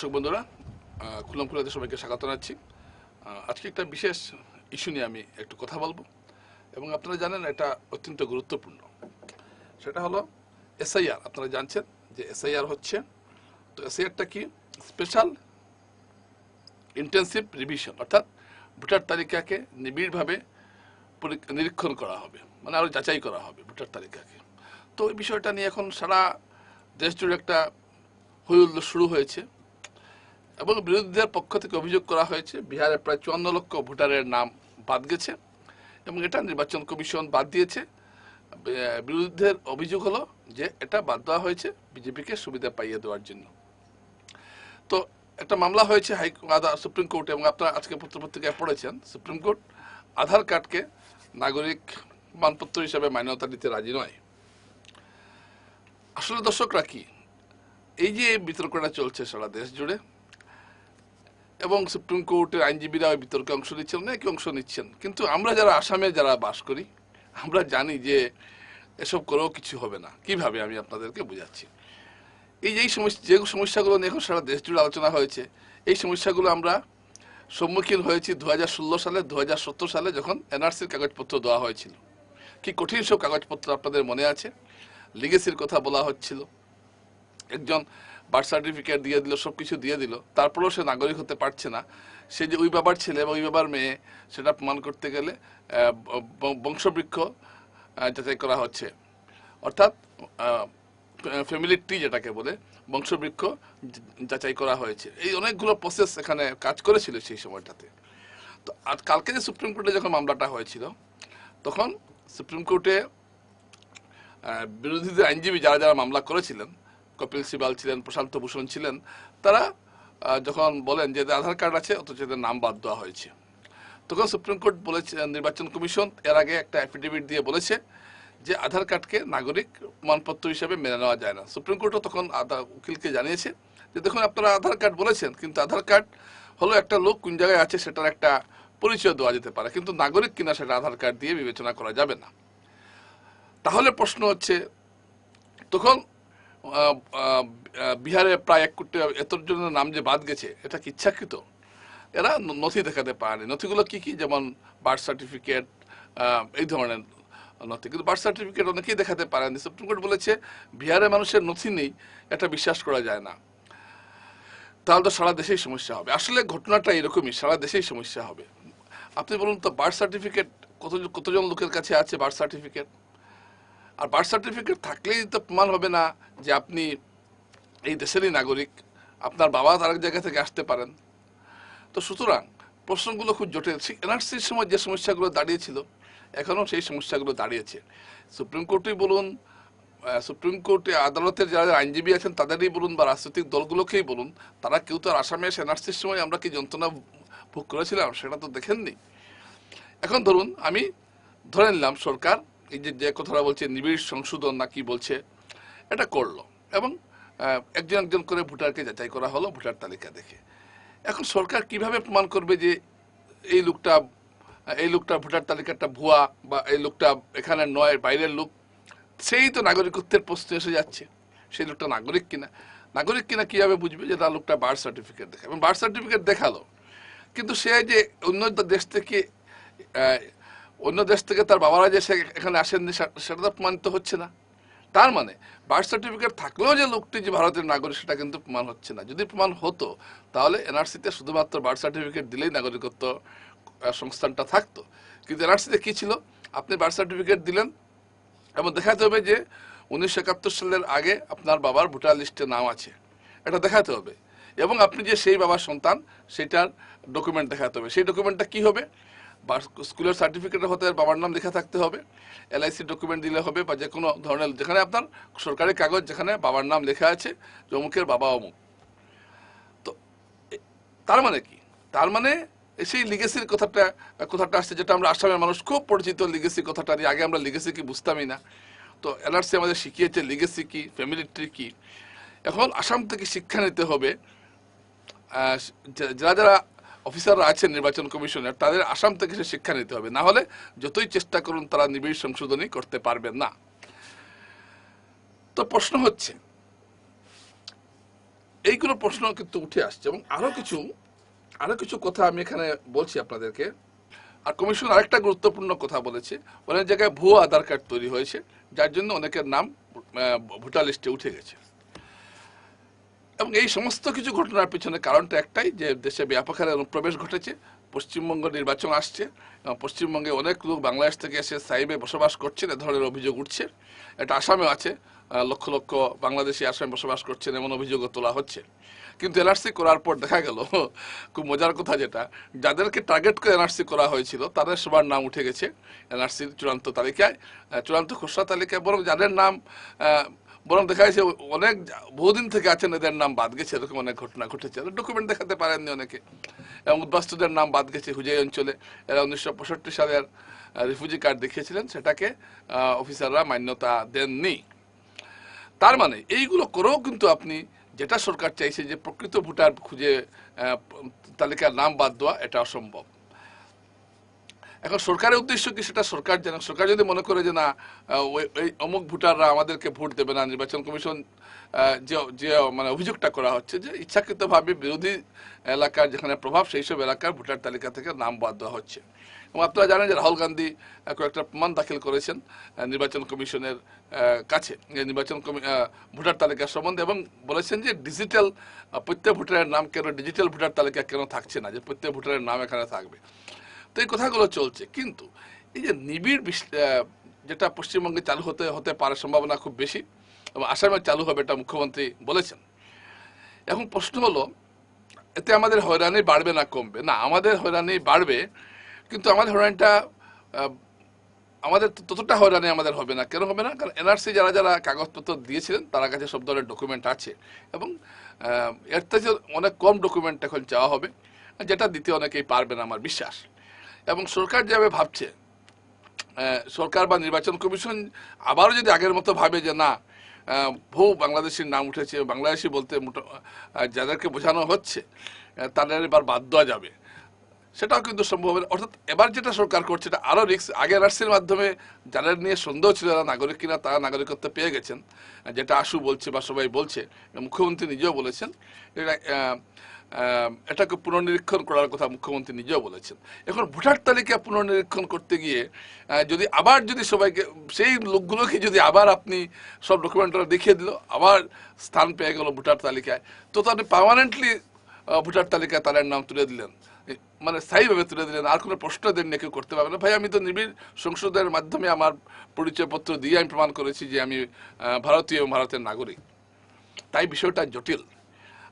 দর্শক বন্ধুরা খুলম খুলাতে সবাইকে স্বাগত জানাচ্ছি। আজকে একটা বিশেষ ইস্যু নিয়ে আমি একটু কথা বলব। এবং আপনারা জানেন এটা অত্যন্ত গুরুত্বপূর্ণ। সেটা হলো এসআইআর আপনারা জানছেন যে এসআইআর হচ্ছে, তো এসআইআরটা কি? স্পেশাল ইন্টেন্সিভ রিভিশন অর্থাৎ ভোটার তালিকাকে নিবিড়ভাবে নিরীক্ষণ করা হবে মানে আরও যাচাই করা হবে ভোটার তালিকাকে। তো এই বিষয়টা নিয়ে এখন সারা দেশ জুড়ে একটা হৈহুল্লোড় শুরু হয়েছে। এবং বিরোধীদের পক্ষ থেকে অভিযোগ করা হয়েছে, বিহারে প্রায় চুয়ান্ন লক্ষ ভোটারের নাম বাদ গেছে এবং এটা নির্বাচন কমিশন বাদ দিয়েছে। বিরোধীদের অভিযোগ হলো যে এটা বাদ দেওয়া হয়েছে বিজেপিকে সুবিধা পাইয়ে দেওয়ার জন্য। তো একটা মামলা হয়েছে হাই সুপ্রিম কোর্টে এবং আপনারা আজকে পত্রপত্রিকায় পড়েছেন। সুপ্রিম কোর্ট আধার কার্ডকে নাগরিক মানপত্র হিসাবে মান্যতা দিতে রাজি নয়। আসলে দর্শকরা কি? এই যে বিতর্কটা চলছে সারা দেশ জুড়ে এবং সুপ্রিম কোর্টের আইনজীবীরা ওই বিতর্কে অংশ নিচ্ছেন, অনেকে অংশ নিচ্ছেন। কিন্তু আমরা যারা আসামে যারা বাস করি, আমরা জানি যে এসব করেও কিছু হবে না। কীভাবে আমি আপনাদেরকে বোঝাচ্ছি? এই যে সমস্যা, যে সমস্যাগুলো নিয়ে এখন সারা দেশ জুড়ে আলোচনা হয়েছে, এই সমস্যাগুলো আমরা সম্মুখীন হয়েছি দু হাজার ষোলো সালে দু হাজার সত্তর সালে যখন এনআরসির কাগজপত্র দেওয়া হয়েছিল। কি কঠিন সব কাগজপত্র আপনাদের মনে আছে? লিগেসির কথা বলা হচ্ছিল। একজন বার্থ সার্টিফিকেট দিয়ে দিল সব কিছু দিয়ে দিল। তারপরেও সে নাগরিক হতে পারছে না। সে যে ওই বাবার ছেলে বা ওই বাবার মেয়ে, সেটা প্রমাণ করতে গেলে বংশবৃক্ষ যাচাই করা হচ্ছে। অর্থাৎ ফ্যামিলি ট্রি যেটাকে বলে, বংশবৃক্ষ যাচাই করা হয়েছে। এই অনেকগুলো প্রসেস এখানে কাজ করেছিল সেই সময়টাতে। তো আজ কালকে যে সুপ্রিম কোর্টে যখন মামলাটা হয়েছিল, তখন সুপ্রিম কোর্টে বিরোধীদের আইনজীবী যারা যারা মামলা করেছিলেন কপিল সিবাল ছিলেন, প্রশান্ত ভূষণ ছিলেন, তারা যখন বলেন যে আধার কার্ড আছে, অথচ এদের নাম বাদ দেওয়া হয়েছে। তখন সুপ্রিম কোর্ট বলেছে, নির্বাচন কমিশন এর আগে একটা অ্যাফিডেভিট দিয়ে বলেছে যে আধার কার্ডকে নাগরিক প্রমাণপত্র হিসাবে মেনে নেওয়া যায় না। সুপ্রিম কোর্টও তখন আধা- উকিলকে জানিয়েছে যে, দেখুন, আপনারা আধার কার্ড বলেছেন, কিন্তু আধার কার্ড হলো একটা লোক কোন জায়গায় আছে সেটার একটা পরিচয় দেওয়া যেতে পারে, কিন্তু নাগরিক কিনা সেটা আধার কার্ড দিয়ে বিবেচনা করা যাবে না। তাহলে প্রশ্ন হচ্ছে, তখন বিহারে প্রায় এক কোটি এতর জন্য নাম যে বাদ গেছে, এটা কি ইচ্ছাকৃত? এরা নথি দেখাতে পারেনি। নথিগুলো কি কি? যেমন বার্থ সার্টিফিকেট এই ধরনের নথি। কিন্তু বার্থ সার্টিফিকেট অনেকেই দেখাতে পারেনি। সুপ্রিম কোর্ট বলেছে বিহারের মানুষের নথি নেই, এটা বিশ্বাস করা যায় না। তাহলে তো সারা দেশেই সমস্যা হবে। আসলে ঘটনাটা এরকমই, সারা দেশেই সমস্যা হবে। আপনি বলুন তো, বার্থ সার্টিফিকেট কত কতজন লোকের কাছে আছে বার্থ সার্টিফিকেট? আর বার্থ সার্টিফিকেট থাকলেই তো প্রমাণ হবে না যে আপনি এই দেশেরই নাগরিক। আপনার বাবা তার এক জায়গা থেকে আসতে পারেন। তো সুতরাং প্রশ্নগুলো খুব জটিল। এনআরসির সময় যে সমস্যাগুলো দাঁড়িয়েছিল, এখনও সেই সমস্যাগুলো দাঁড়িয়েছে। সুপ্রিম কোর্টেই বলুন সুপ্রিম কোর্টে আদালতের যারা আইনজীবী আছেন, তাদেরই বলুন বা রাজনৈতিক দলগুলোকেই বলুন, তারা কেউ তো আর আসামে এনআরসির সময় আমরা কি যন্ত্রণা ভোগ করেছিলাম, সেটা তো দেখেননি। এখন ধরুন, আমি ধরে নিলাম সরকার এই যে যে কথাটা বলছে, নিবিড় সংশোধন না কি বলছে, এটা করল। এবং একজন একজন করে ভোটারকে যাচাই করা হলো, ভোটার তালিকা দেখে। এখন সরকার কীভাবে প্রমাণ করবে যে এই লোকটা এই লোকটা ভোটার তালিকাটা ভুয়া বা এই লোকটা এখানে নয়, বাইরের লোক? সেই তো নাগরিকত্বের প্রশ্ন এসে যাচ্ছে। সেই লোকটা নাগরিক কিনা? নাগরিক কিনা কীভাবে বুঝবে যে তার লোকটা বার্থ সার্টিফিকেট দেখে এবং বার্থ সার্টিফিকেট দেখাল। কিন্তু সে যে অন্য দেশ থেকে অন্য দেশ থেকে তার বাবারা যে এখানে আসেননি সেটা তো প্রমাণিত হচ্ছে না। তার মানে বার্থ সার্টিফিকেট থাকলেও যে লোকটি যে ভারতের নাগরিক, সেটা কিন্তু প্রমাণ হচ্ছে না। যদি প্রমাণ হতো, তাহলে এনআরসিতে শুধুমাত্র বার্থ সার্টিফিকেট দিলেই নাগরিকত্ব সংস্থানটা থাকতো। কিন্তু এনআরসিতে কী ছিল? আপনি বার্থ সার্টিফিকেট দিলেন, এবং দেখাতে হবে যে উনিশশো একাত্তর সালের আগে আপনার বাবার ভোটার লিস্টে নাম আছে। এটা দেখাতে হবে। এবং আপনি যে সেই বাবার সন্তান, সেটার ডকুমেন্ট দেখাতে হবে। সেই ডকুমেন্টটা কি হবে? স্কুলের সার্টিফিকেটে হতে বাবার নাম লেখা থাকতে হবে এলআইসি ডকুমেন্ট দিলে হবে বা যে কোনো ধরনের যেখানে আপনার সরকারি কাগজ, যেখানে বাবার নাম লেখা আছে যে অমুকের বাবা অমুক তো তার মানে কি? তার মানে সেই লিগেসির কথাটা কথাটা আসছে যেটা আমরা আসামের মানুষ খুব পরিচিত লিগেসি কথাটা নিয়ে আগে আমরা লিগেসি কি বুঝতামই না। তো এলআরসি আমাদের শিখিয়েছে লিগেসি কি ফ্যামিলি ট্রি কি। এখন আসাম থেকে শিক্ষা নিতে হবে যারা যারা অফিসাররা আছেন নির্বাচন কমিশনের, তাদের আসাম থেকে সে শিক্ষা নিতে হবে। না হলে যতই চেষ্টা করুন, তারা নিবিড় সংশোধনী করতে পারবেন না। তো প্রশ্ন হচ্ছে, এইগুলো প্রশ্ন কিন্তু উঠে আসছে এবং আরও কিছু আরও কিছু কথা আমি এখানে বলছি আপনাদেরকে। আর কমিশন আরেকটা গুরুত্বপূর্ণ কথা বলেছে, অনেক জায়গায় ভুয়ো আধার কার্ড তৈরি হয়েছে, যার জন্য অনেকের নাম ভোটার লিস্টে উঠে গেছে। এবং এই সমস্ত কিছু ঘটনার পিছনে কারণটা একটাই যে দেশে ব্যাপক হারে অনুপ্রবেশ ঘটেছে, পশ্চিমবঙ্গ নির্বাচন আসছে পশ্চিমবঙ্গে অনেক লোক বাংলাদেশ থেকে এসে সাইবে বসবাস করছেন, এ ধরনের অভিযোগ উঠছে। এটা আসামেও আছে লক্ষ লক্ষ বাংলাদেশি আসামে বসবাস করছেন, এমন অভিযোগও তোলা হচ্ছে। কিন্তু এনআরসি করার পর দেখা গেল, খুব মজার কথা যেটা, যাদেরকে টার্গেট করে এনআরসি করা হয়েছিল, তাদের সবার নাম উঠে গেছে এনআরসির চূড়ান্ত তালিকায়। চূড়ান্ত খসড়া তালিকায় বরং যাদের নাম বরং দেখা যাচ্ছে অনেক বহুদিন থেকে আছেন এদের নাম বাদ গেছে, এরকম অনেক ঘটনা ঘটেছে। ডকুমেন্ট দেখাতে পারেননি অনেকে। এবং উদ্বাস্তুদের নাম বাদ গেছে হুজাই অঞ্চলে। এরা উনিশশো পঁয়ষট্টি সালের রিফিউজি কার্ড দেখিয়েছিলেন, সেটাকে অফিসাররা মান্যতা দেননি। তার মানে এইগুলো করেও কিন্তু আপনি যেটা সরকার চাইছে যে প্রকৃত ভোটার খুঁজে তালিকার নাম বাদ দেওয়া, এটা অসম্ভব। এখন সরকারের উদ্দেশ্য কি সেটা সরকার জানে সরকার যদি মনে করে যে না ওই- অমুক ভোটাররা আমাদেরকে ভোট দেবে না, নির্বাচন কমিশন যে যে মানে অভিযোগটা করা হচ্ছে যে ইচ্ছাকৃতভাবে বিরোধী এলাকার যেখানে প্রভাব, সেই সব এলাকার ভোটার তালিকা থেকে নাম বাদ দেওয়া হচ্ছে। এবং আপনারা জানেন যে রাহুল গান্ধী কয়েকটা প্রমাণ দাখিল করেছেন নির্বাচন কমিশনের কাছে। নির্বাচন ভোটার তালিকা সম্বন্ধে এবং বলেছেন যে ডিজিটাল প্রত্যেক ভোটারের নাম কেন, ডিজিটাল ভোটার তালিকা কেন থাকছে না, যে প্রত্যেক ভোটারের নাম এখানে থাকবে। তো এই কথাগুলো চলছে। কিন্তু এই যে নিবিড় যেটা পশ্চিমবঙ্গে চালু হতে হতে পারে সম্ভাবনা খুব বেশি এবং আসামে চালু হবে এটা মুখ্যমন্ত্রী বলেছেন। এখন প্রশ্ন হলো, এতে আমাদের হয়রানি বাড়বে না কমবে? না, আমাদের হয়রানি বাড়বে, কিন্তু আমাদের হয়রানিটা আমাদের ততটা হয়রানি আমাদের হবে না। কেন হবে না? কারণ এনআরসি যারা যারা কাগজপত্র দিয়েছিলেন, তারা কাছে সব ধরনের ডকুমেন্ট আছে এবং এর থেকে অনেক কম ডকুমেন্ট এখন চাওয়া হবে, যেটা দিতে অনেকেই পারবে না, আমার বিশ্বাস। এবং সরকার যেভাবে ভাবছে সরকার বা নির্বাচন কমিশন আবারও যদি আগের মতো ভাবে যে না বহু বাংলাদেশির নাম উঠেছে, বাংলাদেশি বলতে যাদেরকে বোঝানো হচ্ছে তাদের এবার বাদ দেওয়া যাবে সেটাও কিন্তু সম্ভব হবে। অর্থাৎ এবার যেটা সরকার করছে, এটা আরও রিক্স আগে এনআরসির মাধ্যমে যাদের নিয়ে সন্দেহ ছিল যারা নাগরিক কিনা, তারা নাগরিকত্ব পেয়ে গেছেন যেটা আশু বলছে বা সবাই বলছে মুখ্যমন্ত্রী নিজেও বলেছেন, এটা এটাকে পুনর্নিরীক্ষণ করার কথা মুখ্যমন্ত্রী নিজেও বলেছেন। এখন ভোটার তালিকা পুনর্নিরীক্ষণ করতে গিয়ে যদি আবার যদি সবাইকে, সেই লোকগুলোকে যদি আবার আপনি সব ডকুমেন্টরা দেখিয়ে দিল, আবার স্থান পেয়ে গেল ভোটার তালিকায়, তো আপনি পার্মানেন্টলি ভোটার তালিকায় তাদের নাম তুলে দিলেন। মানে স্থায়ীভাবে তুলে দিলেন, আর কোনো প্রশ্ন দেন কেউ করতে পারবে না। ভাই, আমি তো নিবিড় সংসদের মাধ্যমে আমার পরিচয়পত্র দিয়ে আমি প্রমাণ করেছি যে আমি ভারতীয়, ভারতের নাগরিক। তাই বিষয়টা জটিল।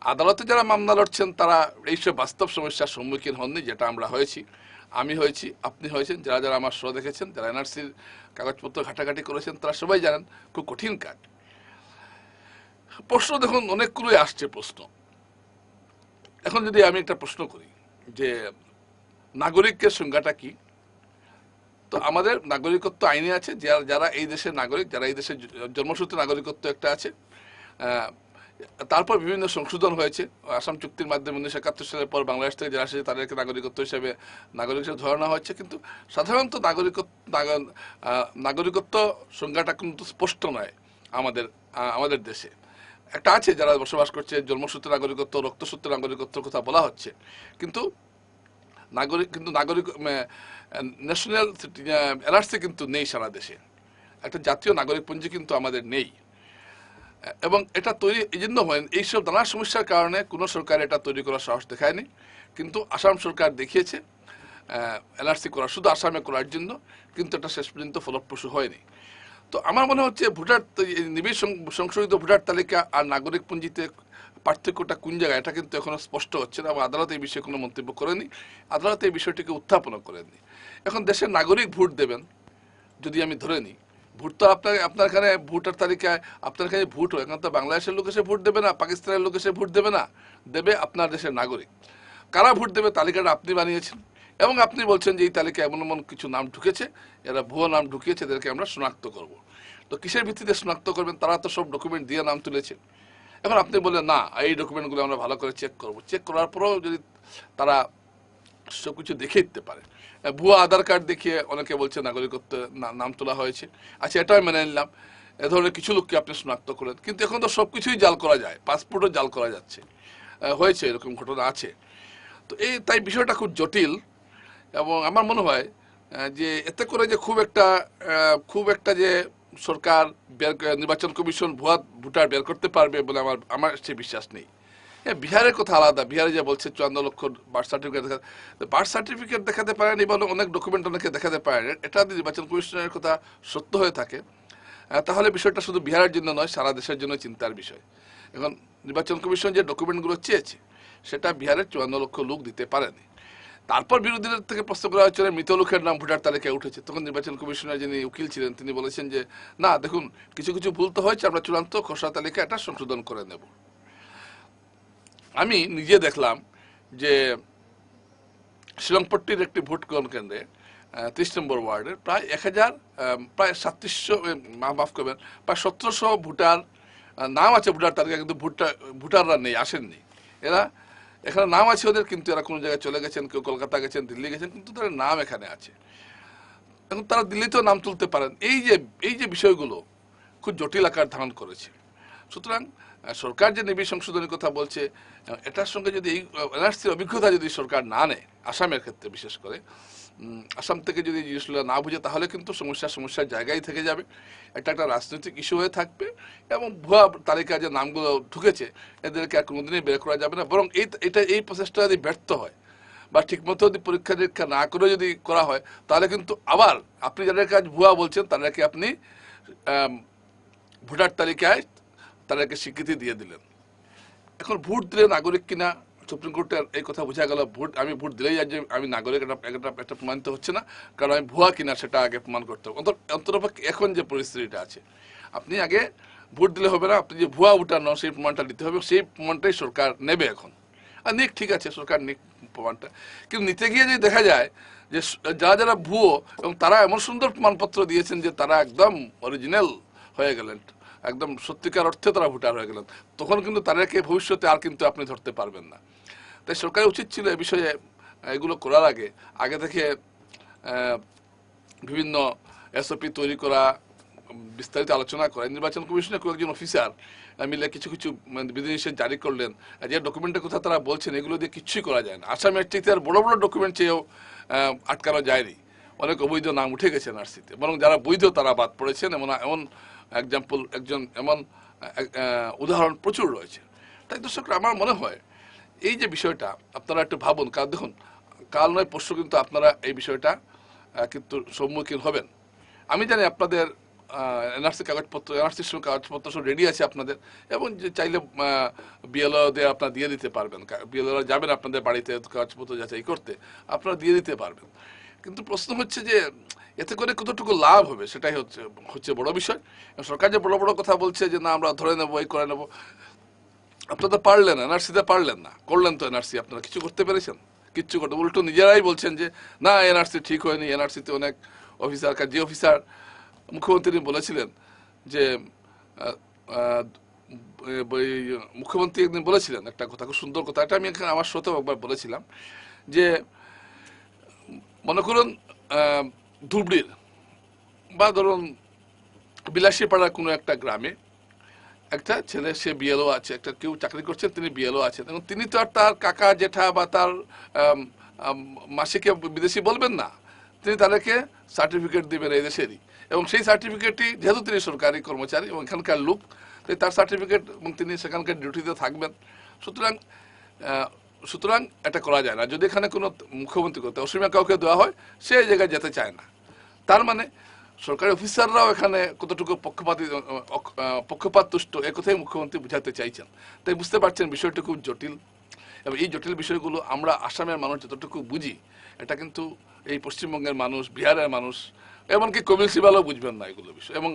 আদালতে যারা মামলা লড়ছেন, তারা এইসব বাস্তব সমস্যার সম্মুখীন হননি, যেটা আমরা হয়েছি। আমি হয়েছি, আপনি হয়েছেন, যারা যারা আমার শো দেখেছেন, যারা এনআরসির কাগজপত্র ঘাটাঘাটি করেছেন, তারা সবাই জানেন, খুব কঠিন কাজ। প্রশ্ন দেখুন, অনেকগুলোই আসছে প্রশ্ন। এখন যদি আমি একটা প্রশ্ন করি, যে নাগরিকের সংজ্ঞাটা কি? তো আমাদের নাগরিকত্ব আইনে আছে, যারা যারা এই দেশের নাগরিক, যারা এই দেশের জন্মসূত্রে নাগরিকত্ব একটা আছে তারপর বিভিন্ন সংশোধন হয়েছে। আসাম চুক্তির মাধ্যমে উনিশশো একাত্তর সালের পর বাংলাদেশ থেকে যারা এসেছে, তাদেরকে নাগরিকত্ব হিসেবে, নাগরিক হিসেবে ধরে নেওয়া হচ্ছে কিন্তু সাধারণত নাগরিকত্ব নাগ- নাগরিকত্ব সংজ্ঞাটা কিন্তু স্পষ্ট নয় আমাদের আমাদের দেশে। একটা আছে যারা বসবাস করছে, জন্মসূত্রে নাগরিকত্ব, রক্তসূত্রে নাগরিকত্বের কথা বলা হচ্ছে। কিন্তু নাগরিক কিন্তু নাগরিক ন্যাশনাল এনআরসি কিন্তু নেই সারা দেশে। একটা জাতীয় নাগরিক পঞ্জি কিন্তু আমাদের নেই। এবং এটা তৈরি, এই জন্য হয়, এইসব নানা সমস্যার কারণে কোনো সরকার এটা তৈরি করার সাহস দেখায়নি। কিন্তু আসাম সরকার দেখিয়েছে এনআরসি করা, শুধু আসামে করার জন্য, কিন্তু এটা শেষ পর্যন্ত ফলপ্রসূ হয়নি। তো আমার মনে হচ্ছে ভোটার নিবিড় সংশোধিত ভোটার তালিকা আর নাগরিক পুঞ্জিতে পার্থক্যটা কোন জায়গায়, এটা কিন্তু এখনও স্পষ্ট হচ্ছে না, এবং আদালত এই বিষয়ে কোনো মন্তব্য করেনি, আদালত এই বিষয়টিকে উত্থাপনও করেননি। এখন দেশের নাগরিক ভোট দেবেন, যদি আমি ধরে নিই ভোট তো আপনার আপনার এখানে ভোটার তালিকায়, আপনার এখানে ভোট হয়। এখানে তো বাংলাদেশের লোক এসে ভোট দেবে না, পাকিস্তানের লোক এসে ভোট দেবে না, দেবে আপনার দেশের নাগরিক। কারা ভোট দেবে তালিকাটা আপনি বানিয়েছেন? এবং আপনি বলছেন যে এই তালিকায় এমন এমন কিছু নাম ঢুকেছে, এরা ভুয়ো নাম ঢুকিয়েছে, এদেরকে আমরা শনাক্ত করব। তো কিসের ভিত্তিতে শনাক্ত করবেন? তারা তো সব ডকুমেন্ট দিয়ে নাম তুলেছে। এখন আপনি বললেন, না, এই ডকুমেন্টগুলো আমরা ভালো করে চেক করব। চেক করার পরেও যদি তারা সব কিছু দেখে দিতে পারে। ভুয়া আধার কার্ড দেখিয়ে অনেকে বলছে নাগরিকত্ব নাম তোলা হয়েছে। আচ্ছা এটাও মেনে নিলাম। এ ধরনের কিছু লোককে আপনি শনাক্ত করেন। কিন্তু এখন তো সব কিছুই জাল করা যায়, পাসপোর্টও জাল করা যাচ্ছে। হয়েছে, এরকম ঘটনা আছে। তো এই, তাই বিষয়টা খুব জটিল এবং আমার মনে হয় যে এতে করে যে খুব একটা খুব একটা যে সরকার বের নির্বাচন কমিশন ভুয়া ভোটার বের করতে পারবে বলে আমার আমার সে বিশ্বাস নেই। হ্যাঁ বিহারের কথা আলাদা। বিহারে যে বলছে চুয়ান্ন লক্ষ বার্থ সার্টিফিকেট দেখা বার্থ সার্টিফিকেট দেখাতে পারেন এবং অনেক ডকুমেন্ট অনেকে দেখাতে পারেন এটা যদি নির্বাচন কমিশনের কথা সত্য হয়ে থাকে। তাহলে বিষয়টা শুধু বিহারের জন্য নয়, সারা দেশের জন্য চিন্তার বিষয়। এখন নির্বাচন কমিশন যে ডকুমেন্টগুলো চেয়েছে, সেটা বিহারের চুয়ান্ন লক্ষ লোক দিতে পারেনি। তারপর বিরোধীদের থেকে প্রশ্ন করা হচ্ছে যে মৃত লোকের নাম ভোটার তালিকায় উঠেছে। তখন নির্বাচন কমিশনার যিনি উকিল ছিলেন, তিনি বলেছেন যে, না, দেখুন, কিছু কিছু ভুল তো হয়েছে, আমরা চূড়ান্ত খসড়া তালিকা এটা সংশোধন করে নেব। আমি নিজে দেখলাম যে শিলংপট্টির একটি ভোট গ্রহণ কেন্দ্রে ত্রিশ নম্বর ওয়ার্ডের প্রায় এক হাজার প্রায় সাতত্রিশশো মা, মাফ করবেন, প্রায় সতেরোশো ভোটার নাম আছে ভোটার তালিকা কিন্তু ভোটার ভোটাররা নেই, আসেননি। এরা এখানে নাম আছে ওদের, কিন্তু এরা কোনো জায়গায় চলে গেছেন, কেউ কলকাতা গেছেন, দিল্লি গেছেন, কিন্তু তাদের নাম এখানে আছে। এখন তারা দিল্লিতেও নাম তুলতে পারেন। এই যে এই যে বিষয়গুলো, খুব জটিল আকার ধারণ করেছে। সুতরাং সরকার যে নিবিড় সংশোধনের কথা বলছে এটার সঙ্গে যদি এই এনআরসির অভিজ্ঞতা যদি সরকার না নেয়, আসামের ক্ষেত্রে বিশেষ করে আসাম থেকে যদি জিনিসগুলো না বুঝে, তাহলে কিন্তু সমস্যা সমস্যার জায়গায় থেকে যাবে। এটা একটা রাজনৈতিক ইস্যু হয়ে থাকবে এবং ভুয়া তালিকায় যে নামগুলো ঢুকেছে, এদেরকে আর কোনোদিনই বের করা যাবে না। বরং এই, এটা, এই প্রচেষ্টা যদি ব্যর্থ হয় বা ঠিকমতো যদি পরীক্ষা নিরীক্ষা না করে যদি করা হয়, তাহলে কিন্তু আবার আপনি যাদের কাজ ভুয়া বলছেন, তাদেরকে আপনি ভোটার তালিকায় তাদেরকে স্বীকৃতি দিয়ে দিলেন। এখন ভোট দিলে নাগরিক কিনা, সুপ্রিম কোর্টের এই কথা বোঝা গেল, ভোট, আমি ভোট দিলেই যে আমি নাগরিক একটা, এটা একটা প্রমাণিত হচ্ছে না, কারণ আমি ভুয়া কিনা সেটা আগে প্রমাণ করতে হবে। অন্তর, অন্তরপক্ষে এখন যে পরিস্থিতিটা আছে, আপনি আগে ভোট দিলে হবে না, আপনি যে ভুয়া ভোটার নন, সেই প্রমাণটা দিতে হবে, সেই প্রমাণটাই সরকার নেবে এখন। আর নিক, ঠিক আছে, সরকার নিক প্রমাণটা। কিন্তু নিতে গিয়ে যদি দেখা যায় যে যারা যারা ভুয়ো, এবং তারা এমন সুন্দর প্রমাণপত্র দিয়েছেন যে তারা একদম অরিজিনাল হয়ে গেলেন। একদম সত্যিকার অর্থে তারা ভোটার হয়ে গেলেন। তখন কিন্তু তাদেরকে ভবিষ্যতে আর কিন্তু আপনি ধরতে পারবেন না। তাই সরকারের উচিত ছিল এ বিষয়ে এগুলো করার আগে আগে থেকে বিভিন্ন এসওপি তৈরি করা বিস্তারিত আলোচনা করা। নির্বাচন কমিশনের কয়েকজন অফিসার মিলে কিছু কিছু মানে বিধিনিষেধ জারি করলেন। যে ডকুমেন্টের কথা তারা বলছেন, এগুলো দিয়ে কিচ্ছুই করা যায় না। আসামের চাইতে আর বড় বড় ডকুমেন্ট চেয়েও আটকানো যায়নি। অনেক অবৈধ নাম উঠে গেছে নার্সিতে। বরং যারা বৈধ তারা বাদ পড়েছেন, এমন এমন এক্সাম্পল একজন এমন উদাহরণ প্রচুর রয়েছে। তাই দর্শক আমার মনে হয় এই যে বিষয়টা, আপনারা একটু ভাবুন, কারণ দেখুন, কাল নয়, পরশু কিন্তু আপনারা এই বিষয়টা কিন্তু সম্মুখীন হবেন। আমি জানি আপনাদের এনআরসি কাগজপত্র এনআরসির সঙ্গে কাগজপত্র সব রেডি আছে আপনাদের, এবং যে চাইলে বিএলও দিয়ে আপনারা দিয়ে দিতে পারবেন। বিএলও যাবেন আপনাদের বাড়িতে কাগজপত্র যাচাই করতে, আপনারা দিয়ে দিতে পারবেন। কিন্তু প্রশ্ন হচ্ছে যে এতে করে কতটুকু লাভ হবে? সেটাই হচ্ছে হচ্ছে বড় বিষয়। সরকার যে বড় বড় কথা বলছে যে, না, আমরা ধরে নেব এই করে নেব। আপনারা তো পারলেন এনআরসিতে পারলেন না। করলেন তো এনআরসি। আপনারা কিছু করতে পেরেছেন? কিচ্ছু করতে উল্টো নিজেরাই বলছেন যে, না, এনআরসি ঠিক হয়নি। এনআরসিতে অনেক অফিসার যে অফিসার, মুখ্যমন্ত্রী বলেছিলেন যে মুখ্যমন্ত্রী একদিন বলেছিলেন একটা কথা, খুব সুন্দর কথা। এটা আমি এখানে আমার শ্রোতেও একবার বলেছিলাম যে মনে করুন ধুবড়ির বা ধরুন বিলাসীপাড়ার কোনো একটা গ্রামে একটা ছেলে, সে বিএলও আছে, একটা কেউ চাকরি করছেন তিনি বিএলও আছেন এবং তিনি তো আর তার কাকা, জেঠা বা তার মাসিকে বিদেশি বলবেন না। তিনি তাদেরকে সার্টিফিকেট দিবেন এই দেশেরই। এবং সেই সার্টিফিকেটটি যেহেতু তিনি সরকারি কর্মচারী এবং এখানকার লোক তার সার্টিফিকেট এবং তিনি সেখানকার ডিউটিতে থাকবেন। সুতরাং সুতরাং এটা করা যায় না। যদি এখানে কোনো মুখ্যমন্ত্রী করতে অসীমা কাউকে দেওয়া হয়, সে এই জায়গায় যেতে চায় না। তার মানে সরকারি অফিসাররাও এখানে কতটুকু পক্ষপাতি পক্ষপাত তুষ্ট এ কথাই মুখ্যমন্ত্রী বুঝাতে চাইছেন। তাই বুঝতে পারছেন বিষয়টি খুব জটিল। এবং এই জটিল বিষয়গুলো আমরা আসামের মানুষ যতটুকু বুঝি, এটা কিন্তু এই পশ্চিমবঙ্গের মানুষ, বিহারের মানুষ, এমনকি কমিল সিবালও বুঝবেন না এগুলো বিষয়। এবং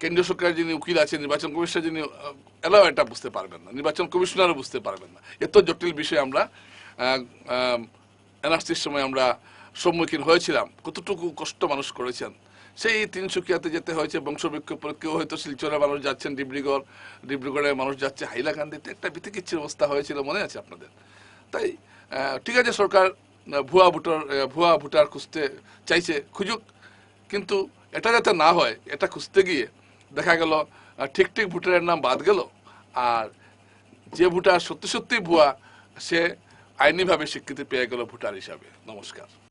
কেন্দ্রীয় সরকারের যিনি উকিল আছেন, নির্বাচন কমিশনার যিনি এরাও এটা বুঝতে পারবেন না, নির্বাচন কমিশনারও বুঝতে পারবেন না। এত জটিল বিষয় আমরা এনআরসির সময় আমরা সম্মুখীন হয়েছিলাম, কতটুকু কষ্ট মানুষ করেছেন। সেই তিনসুকিয়াতে যেতে হয়েছে, বংশবৃক্ষ কেউ হয়তো শিলচরের মানুষ যাচ্ছেন, ডিব্রুগড়, ডিব্রুগড়ের মানুষ যাচ্ছে, হাইলাকান্দিতে একটা বিতিকিচ্ছির অবস্থা হয়েছিল, মনে আছে আপনাদের? তাই ঠিক আছে, সরকার ভুয়া ভোটার ভুয়া ভোটার খুঁজতে চাইছে, খুঁজুক। কিন্তু এটা যাতে না হয়, এটা খুঁজতে গিয়ে দেখা গেল ঠিক ঠিক ভোটারের নাম বাদ গেল আর যে ভোটার সত্যি সত্যি ভুয়া সে আইনিভাবে স্বীকৃতি পেয়ে গেল ভোটার হিসাবে। নমস্কার।